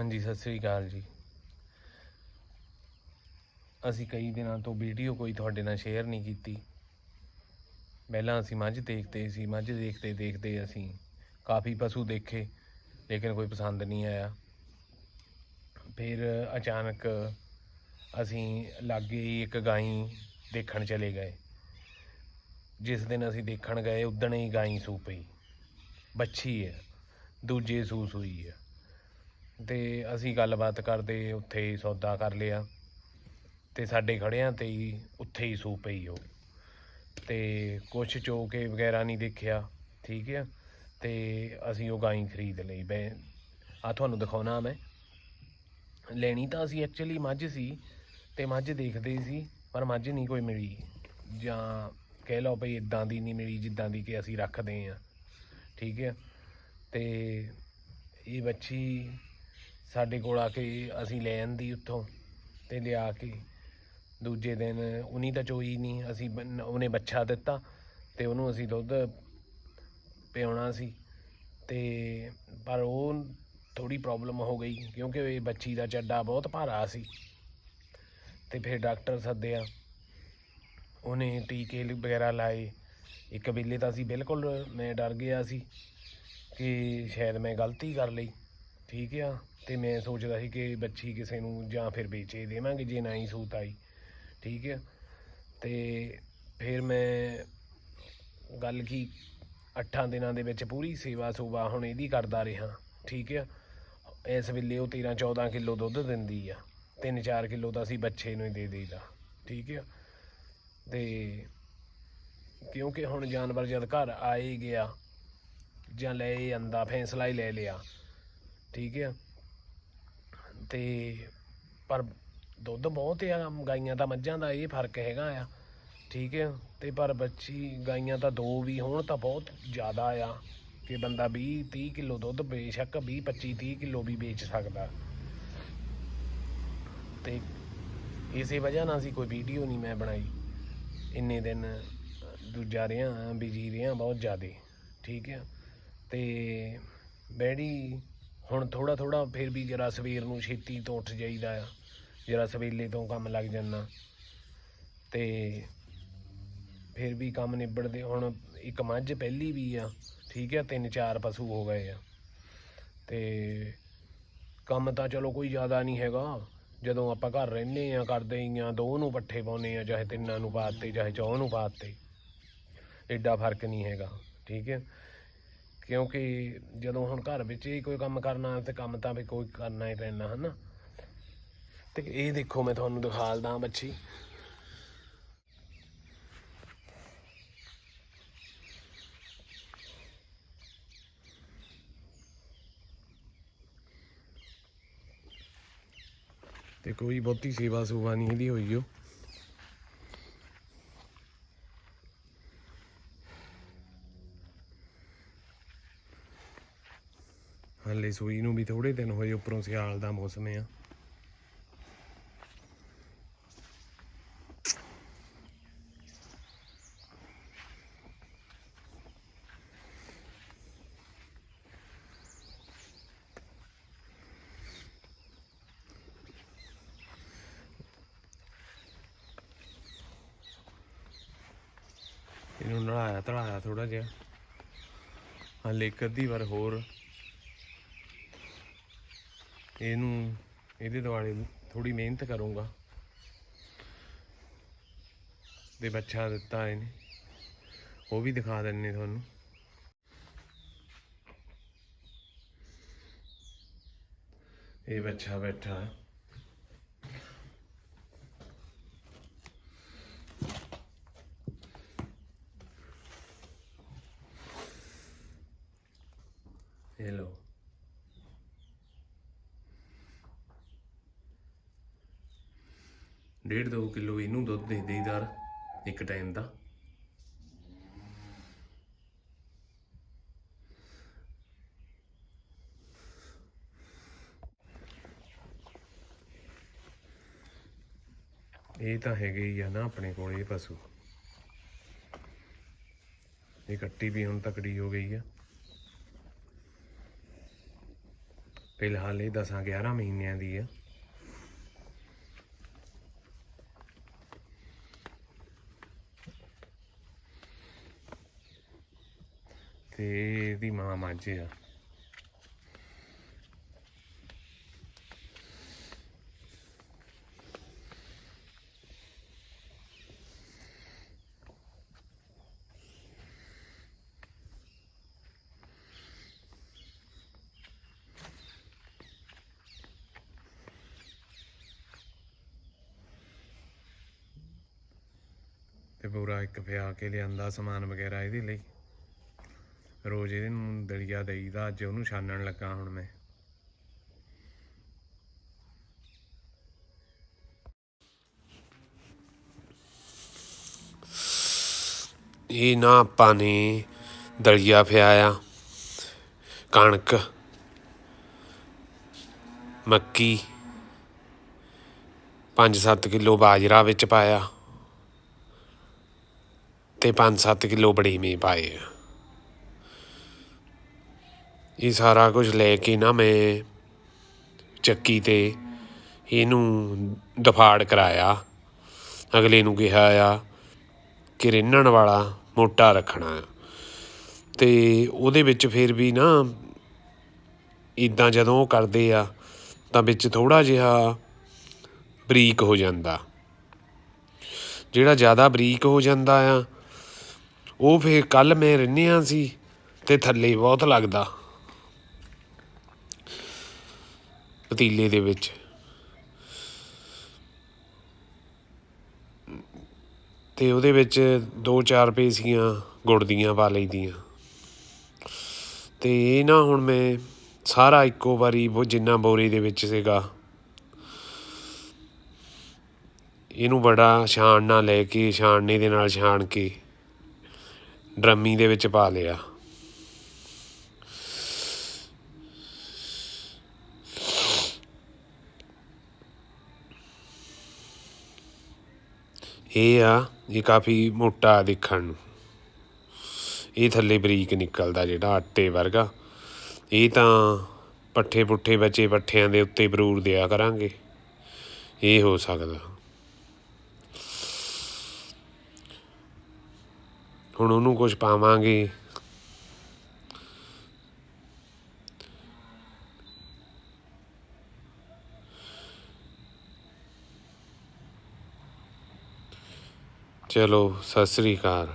ਹਾਂਜੀ, ਸਤਿ ਸ੍ਰੀ ਅਕਾਲ ਜੀ। ਅਸੀਂ ਕਈ ਦਿਨਾਂ ਤੋਂ ਵੀਡੀਓ ਕੋਈ ਤੁਹਾਡੇ ਨਾਲ ਸ਼ੇਅਰ ਨਹੀਂ ਕੀਤੀ। ਪਹਿਲਾਂ ਅਸੀਂ ਮੱਝ ਦੇਖਦੇ ਸੀ, ਮੱਝ ਦੇਖਦੇ ਦੇਖਦੇ ਅਸੀਂ ਕਾਫੀ ਪਸ਼ੂ ਦੇਖੇ, ਲੇਕਿਨ ਕੋਈ ਪਸੰਦ ਨਹੀਂ ਆਇਆ। ਫਿਰ ਅਚਾਨਕ ਅਸੀਂ ਲਾਗੇ ਹੀ ਇੱਕ ਗਾਈ ਦੇਖਣ ਚਲੇ ਗਏ। ਜਿਸ ਦਿਨ ਅਸੀਂ ਦੇਖਣ ਗਏ, ਉਦਣ ਹੀ ਗਾਈ ਸੂ ਪਈ। ਬੱਚੀ ਹੈ, ਦੂਜੇ ਸੂਸ ਹੋਈ ਹੈ। ਤੇ ਅਸੀਂ ਗੱਲਬਾਤ ਕਰਦੇ ਉੱਥੇ ਹੀ ਸੌਦਾ ਕਰ ਲਿਆ ਤੇ ਸਾਡੇ ਖੜਿਆਂ ਤੇ ਹੀ ਉੱਥੇ ਹੀ ਸੂ ਪਈ ਉਹ। ਤੇ ਕੁਛ ਚੋਕੇ ਵਗੈਰਾ ਨਹੀਂ ਦੇਖਿਆ, ਠੀਕ ਹੈ ਤੇ ਅਸੀਂ ਉਹ ਗਾਈ ਖਰੀਦ ਲਈ। ਬੈ ਆ ਤੁਹਾਨੂੰ ਦਿਖਾਉਣਾ ਮੈਂ। ਲੈਣੀ ਤਾਂ ਅਸੀਂ ਐਕਚੁਅਲੀ ਮੱਝ ਸੀ ਤੇ ਮੱਝ ਦੇਖਦੇ ਸੀ, ਪਰ ਮੱਝ ਨਹੀਂ ਕੋਈ ਮਿਲੀ। ਜਾਂ ਕਹਿ ਲਓ ਭਈ ਇਦਾਂ ਦੀ ਨਹੀਂ ਮਿਲੀ ਜਿੱਦਾਂ ਦੀ ਕਿ ਅਸੀਂ ਰੱਖਦੇ ਆ ਠੀਕ ਹੈ ਤੇ ਇਹ ਬੱਚੀ ਸਾਡੇ ਕੋਲ ਆ ਕੇ ਅਸੀਂ ਲੈ ਆਂਦੀ ਉੱਥੋਂ ਤੇ ਲਿਆ ਕੇ ਦੂਜੇ ਦਿਨ ਉਨੀ ਤਾਂ ਚੋਈ ਨਹੀਂ ਅਸੀਂ ਬਨ- ਉਹਨੇ ਬੱਚਾ ਦਿੱਤਾ ਤੇ ਉਹਨੂੰ ਅਸੀਂ ਦੁੱਧ ਪਿਆਉਣਾ ਸੀ ਤੇ ਪਰ ਉਹ ਥੋੜੀ ਪ੍ਰੋਬਲਮ ਹੋ ਗਈ ਕਿਉਂਕਿ ਇਹ ਬੱਚੀ ਦਾ ਚੱਡਾ ਬਹੁਤ ਭਾਰਾ ਸੀ ਤੇ ਫਿਰ ਡਾਕਟਰ ਸੱਦਿਆ। ਉਹਨੇ ਟੀਕੇ ਵਗੈਰਾ ਲਾਏ। ਇੱਕ ਵੇਲੇ ਤਾਂ ਅਸੀਂ ਬਿਲਕੁਲ, ਮੈਂ ਡਰ ਗਿਆ ਸੀ ਕਿ ਸ਼ਾਇਦ ਮੈਂ ਗਲਤੀ ਕਰ ਲਈ। ਠੀਕ ਆ, ਤੇ ਮੈਂ ਸੋਚਦਾ ਸੀ ਕਿ ਬੱਚੀ ਕਿਸੇ ਨੂੰ ਜਾਂ ਫਿਰ ਵੇਚੇ ਦੇਵਾਂਗੇ, ਜੇ ਨਾ ਹੀ ਸੂਤ ਆਈ, ਠੀਕ ਆ। ਤੇ ਫਿਰ ਮੈਂ ਗੱਲ ਕੀ, ਅੱਠਾਂ ਦਿਨਾਂ ਦੇ ਵਿੱਚ ਪੂਰੀ ਸੇਵਾ ਸੁਵਾ ਹੁਣ ਇਹਦੀ ਕਰਦਾ ਰਿਹਾ, ਠੀਕ ਆ। ਇਸ ਵੇਲੇ ਉਹ 13 14 ਕਿਲੋ ਦੁੱਧ ਦਿੰਦੀ ਆ 3-4 ਕਿਲੋ ਤਾਂ ਅਸੀਂ ਬੱਚੇ ਨੂੰ ਹੀ ਦੇ ਦੇਈਦਾ, ਠੀਕ ਆ। ਤੇ ਕਿਉਂਕਿ ਹੁਣ ਜਾਨਵਰ ਜਦ ਘਰ ਆਏ ਗਿਆ ਜਾਂ ਲੈ ਹੀ ਆਂਦਾ ਫੈਸਲਾ ਹੀ ਲੈ ਲਿਆ ਠੀਕ ਆ। ਤੇ ਪਰ ਦੁੱਧ ਬਹੁਤ ਆ, ਗਾਈਆਂ ਦਾ ਮੱਝਾਂ ਦਾ ਇਹ ਫ਼ਰਕ ਹੈਗਾ ਆ, ਠੀਕ ਹੈ ਤੇ ਪਰ ਬੱਚੀ ਗਾਈਆਂ ਤਾਂ ਦੋ ਵੀ ਹੋਣ ਤਾਂ ਬਹੁਤ ਜ਼ਿਆਦਾ ਆ ਕਿ ਬੰਦਾ 20 30 ਕਿਲੋ ਦੁੱਧ ਬੇਸ਼ੱਕ 20 25 30 ਕਿਲੋ ਵੀ ਵੇਚ ਸਕਦਾ। ਤੇ ਇਸੇ ਵਜ੍ਹਾ ਨਾਲ ਅਸੀਂ ਕੋਈ ਵੀਡੀਓ ਨਹੀਂ ਮੈਂ ਬਣਾਈ। ਇੰਨੇ ਦਿਨ ਦੂਜਾ ਰਿਹਾ, ਬਿਜ਼ੀ ਰਿਹਾ ਬਹੁਤ ਜ਼ਿਆਦੇ, ਠੀਕ ਹੈ ਤੇ ਬੈੜੀ ਹੁਣ ਥੋੜਾ ਥੋੜਾ ਫਿਰ ਵੀ ਜਰਾ ਸਵੇਰ ਨੂੰ ਛੇਤੀ ਤੋਂ ਉੱਠ ਜਾਈਦਾ ਆ, ਜਰਾ ਸਵੇਲੇ ਤੋਂ ਕੰਮ ਲੱਗ ਜਾਂਦਾ। ਤੇ ਫਿਰ ਵੀ ਕੰਮ ਨਿਬੜਦੇ, ਹੁਣ ਇੱਕ ਮੱਝ ਪਹਿਲੀ ਵੀ ਆ, ਠੀਕ ਹੈ ਤਿੰਨ ਚਾਰ ਪਸ਼ੂ ਹੋ ਗਏ ਆ। ਤੇ ਕੰਮ ਤਾਂ ਚਲੋ ਕੋਈ ਜ਼ਿਆਦਾ ਨਹੀਂ ਹੈਗਾ, ਜਦੋਂ ਆਪਾਂ ਘਰ ਰਹਿੰਦੇ ਆ ਕਰਦੇ ਹੀ ਆ, ਦੋ ਨੂੰ ਪੱਠੇ ਪਾਉਨੇ ਆ, ਚਾਹੇ ਤਿੰਨਾਂ ਨੂੰ ਪਾਤੇ ਚਾਹੇ ਚੌਂ ਨੂੰ ਪਾਤੇ ਐਡਾ ਫ਼ਰਕ ਨਹੀਂ ਹੈਗਾ, ਠੀਕ ਹੈ ਕਿਉਂਕਿ ਜਦੋਂ ਹੁਣ ਘਰ ਵਿੱਚ ਹੀ ਕੋਈ ਕੰਮ ਕਰਨਾ ਤੇ ਕੰਮ ਤਾਂ ਵੀ ਕੋਈ ਕਰਨਾ ਹੀ ਪੈਣਾ, ਹਨਾ? ਤੇ ਇਹ ਦੇਖੋ ਮੈਂ ਤੁਹਾਨੂੰ ਦਿਖਾ ਦਿਖਾਲਦਾ ਬੱਚੀ ਤੇ ਕੋਈ ਬਹੁਤੀ ਸੇਵਾ ਸੁਵਾ ਨਹੀਂ ਇਹਦੀ ਹੋਈ ਓ। ਹਾਲੇ ਸੂਈ ਨੂੰ ਵੀ ਥੋੜੇ ਦਿਨ ਹੋਏ ਉੱਪਰੋਂ ਸਿਆਲ ਦਾ ਮੌਸਮ ਆ। ਇਹਨੂੰ ਨਲਾਇਆ ਧਲਾਇਆ ਥੋੜਾ ਜਿਹਾ। ਹਾਲੇ ਇੱਕ ਅੱਧੀ ਵਾਰ ਹੋਰ ਇਹਨੂੰ ਇਹਦੇ ਦੁਆਲੇ ਥੋੜੀ ਮਿਹਨਤ ਕਰੂੰਗਾ। ਤੇ ਬੱਚਾ ਦਿੱਤਾ ਇਹਨੇ। ਉਹ ਵੀ ਦਿਖਾ ਦਿੰਨੇ ਤੁਹਾਨੂੰ। ਇਹ ਬੱਚਾ ਬੈਠਾ ਹੈ ਇਹ ਲਓ ਡੇਢ ਦੋ ਕਿਲੋ ਇਹਨੂੰ ਦੁੱਧ ਦੇ ਦੇਈਦਾ ਇੱਕ ਟਾਈਮ ਦਾ। ਇਹ ਤਾਂ ਹੈਗੇ ਹੀ ਆ ਨਾ ਆਪਣੇ ਕੋਲ ਇਹ ਪਸ਼ੂ। ਇਹ ਕੱਟੀ ਵੀ ਹੁਣ ਤਕੜੀ ਹੋ ਗਈ ਆ। ਫਿਲਹਾਲ ਇਹ 10 11 ਮਹੀਨਿਆਂ ਦੀ ਆ। ਤੇ ਇਹਦੀ ਮਾਂ ਮੱਝ ਆ। ਤੇ ਪੂਰਾ ਇੱਕ ਪਿਆ ਕੇ ਲਿਆਂਦਾ ਸਮਾਨ ਵਗੈਰਾ ਇਹਦੇ ਲਈ। ਰੋਜ਼ ਇਹਨੂੰ ਨੂੰ ਦਲੀਆ ਦੇਈਦਾ, ਅੱਜ ਉਹਨੂੰ ਛਾਨਣ ਲੱਗਾ ਹੁਣ ਮੈਂ। ਇਹ ਨਾ ਆਪਾਂ ਨੇ ਦਲੀਆ ਫਿਆਇਆ ਕਣਕ, ਮੱਕੀ 5-7 ਕਿਲੋ ਬਾਜਰਾ ਵਿੱਚ ਪਾਇਆ ਤੇ 5-7 ਕਿਲੋ ਬੜੀਮੇ ਪਾਏ ਇਹ ਸਾਰਾ ਕੁਝ ਲੈ ਕੇ ਨਾ ਮੈਂ ਚੱਕੀ ਤੇ ਇਹਨੂੰ ਦਫਾੜ ਕਰਾਇਆ। ਅਗਲੇ ਨੂੰ ਕਿਹਾ ਆ ਕਿ ਰਿੰਨਣ ਵਾਲਾ ਮੋਟਾ ਰੱਖਣਾ ਆ। ਤੇ ਉਹਦੇ ਵਿੱਚ ਫਿਰ ਵੀ ਨਾ ਇਦਾਂ ਜਦੋਂ ਉਹ ਕਰਦੇ ਆ, ਤਾਂ ਵਿੱਚ ਥੋੜਾ ਜਿਹਾ ਬਰੀਕ ਹੋ ਜਾਂਦਾ। ਜਿਹੜਾ ਜ਼ਿਆਦਾ ਬਰੀਕ ਹੋ ਜਾਂਦਾ ਆ, ਉਹ ਫਿਰ ਕੱਲ ਮੈਂ ਰਿੰਨਿਆ ਸੀ ਤੇ ਥੱਲੇ ਬਹੁਤ ਲੱਗਦਾ। ਪਤੀਲੇ ਦੇ ਵਿੱਚ। ਤੇ ਉਹਦੇ ਵਿੱਚ ਦੋ ਚਾਰ ਪੇਸੀਆਂ ਗੁੜ ਦੀਆਂ ਪਾ ਲਈਦੀਆਂ ਤੇ ਇਹ ਨਾ ਹੁਣ ਮੈਂ ਸਾਰਾ ਇੱਕੋ ਵਾਰੀ ਉਹ ਜਿੰਨਾ ਬੋਰੀ ਦੇ ਵਿੱਚ ਸੀਗਾ। ਇਹਨੂੰ ਬੜਾ ਛਾਣ ਨਾਲ ਲੈ ਕੇ, ਛਾਣਨੀ ਦੇ ਨਾਲ ਛਾਣ ਕੇ, ਡਰਮੀ ਦੇ ਵਿੱਚ ਪਾ ਲਿਆ। ਇਹ ਆ ਇਹ ਕਾਫੀ ਮੋਟਾ ਦੇਖਣ ਨੂੰ। ਇਹ ਥੱਲੇ ਬਰੀਕ ਨਿਕਲਦਾ ਜਿਹੜਾ ਆਟੇ ਵਰਗਾ। ਇਹ ਤਾਂ ਪੱਠੇ ਪੁੱਠੇ ਬਚੇ ਪੱਠਿਆਂ ਦੇ ਉੱਤੇ ਬਰੂਰ ਦਿਆ ਕਰਾਂਗੇ। ਇਹ ਹੋ ਸਕਦਾ। ਹੁਣ ਉਹਨੂੰ ਕੁਝ ਪਾਵਾਂਗੇ। ਚਲੋ ਸਤਿ ਸ੍ਰੀ ਅਕਾਲ।